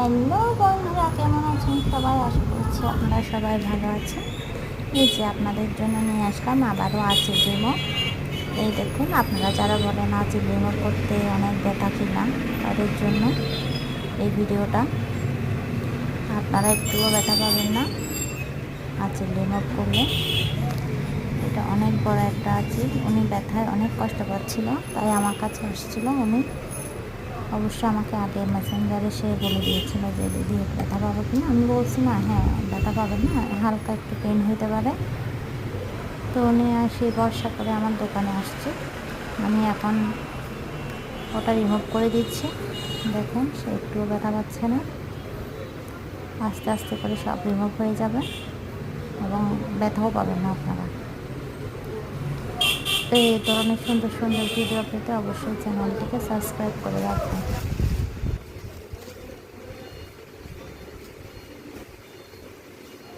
Hello বন্ধুরা, কেমন আছেন? সবাই আশা করছি আপনারা সবাই ভালো আছেন। এই যে আপনাদের জন্য নিয়ে আসলাম আবারও আছে ডেমো। এই দেখুন, আপনারা যারা বলেন আছে ডেমো করতে অনেক ব্যথা কিনা তাদের জন্য এই ভিডিওটা। আপনারা একটুও ব্যথা পাবেন না। আছে ডেমো করলে এটা অনেক বড় একটা আছে উনি ব্যথায় অনেক কষ্ট পাচ্ছিল, তাই আমার কাছে আসছিল উনি। অবশ্য আমাকে আগে মেসেঞ্জারে সে বলে দিয়েছিল যে, দিদি ব্যথা পাবো কি না? আমি বলছি, না হ্যাঁ ব্যথা পাবেন না, হালকা একটু পেন হতে পারে। তো উনি সেই ভরসা করে আমার দোকানে আসছে। আমি এখন ওটা রিমুভ করে দিচ্ছি। দেখুন, সে একটুও ব্যথা পাচ্ছে না। আস্তে আস্তে করে সব রিমুভ হয়ে যাবে এবং ব্যথাও পাবেন না আপনারা। এই ধরনের সুন্দর সুন্দর ভিডিও পেতে অবশ্যই চ্যানেলটিকে সাবস্ক্রাইব করে রাখবেন